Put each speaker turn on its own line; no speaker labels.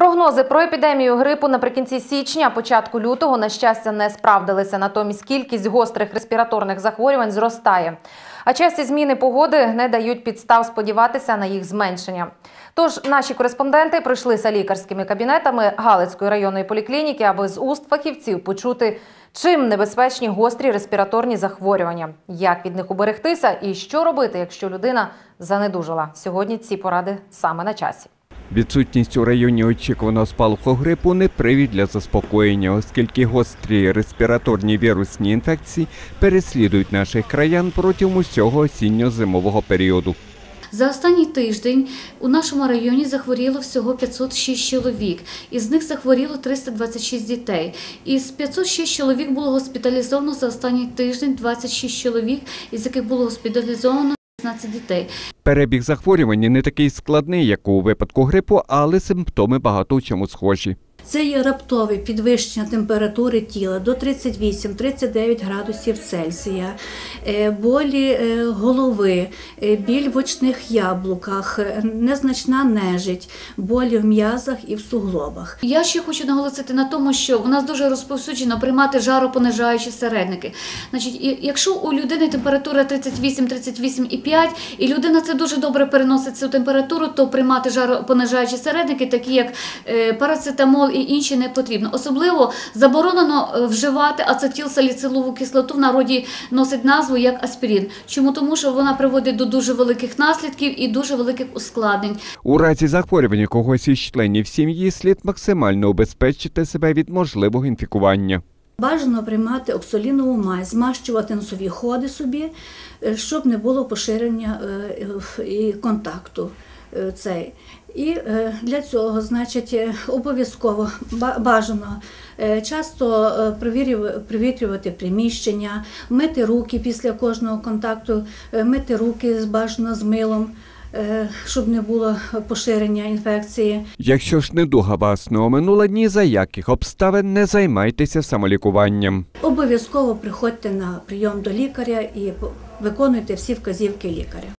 Прогнози про епідемію грипу наприкінці січня, початку лютого, на щастя, не справдилися. Натомість кількість гострих респіраторних захворювань зростає. А часті зміни погоди не дають підстав сподіватися на їх зменшення. Тож наші кореспонденти прийшлися лікарськими кабінетами Галицької районної поліклініки, аби з уст фахівців почути, чим небезпечні гострі респіраторні захворювання, як від них уберегтися і що робити, якщо людина занедужала. Сьогодні ці поради саме на часі.
Відсутність у районі очікуваного спалаху грипу не привід для заспокоєння, оскільки гострі респіраторні вірусні інфекції переслідують наших краян протягом усього осінньо-зимового періоду.
За останній тиждень у нашому районі захворіло всього 506 чоловік, із них захворіло 326 дітей. Із 506 чоловік було госпіталізовано за останній тиждень 26 чоловік, із яких було госпіталізовано 16 дітей.
Перебіг захворювання не такий складний, як у випадку грипу, але симптоми багато в чому схожі.
Це є раптове підвищення температури тіла до 38-39 градусів Цельсія, е, болі е, голови, е, біль в очних яблуках, незначна нежить, болі в м'язах і в суглобах.
Я ще хочу наголосити на тому, що в нас дуже розповсюджено приймати жаропонижаючі середники. Значить, якщо у людини температура 38-38,5, і людина це дуже добре переносить цю температуру, то приймати жаропонижаючі середники, такі як парацетамол і інші, не потрібно. Особливо заборонено е, вживати ацетилсаліцилову кислоту в народі носить назву як аспірин. Чому тому, що вона приводить до дуже великих наслідків і дуже великих ускладнень.
У разі захворювання когось із членів сім'ї слід максимально убезпечити себе від можливого інфікування.
Бажано приймати оксолінову мазь, змащувати носові ходи собі, е, щоб не було поширення е, і контакту. Е, Цей. І е, для цього, значить, е, обов'язково ба- бажано часто провірюва- приміщення, мити руки після кожного контакту, мити руки бажано з милом, щоб не було поширення інфекції.
Якщо ж недуга вас не оминула, ні за яких обставин не займайтеся самолікуванням.
Обов'язково приходьте на прийом до лікаря і виконуйте всі вказівки лікаря.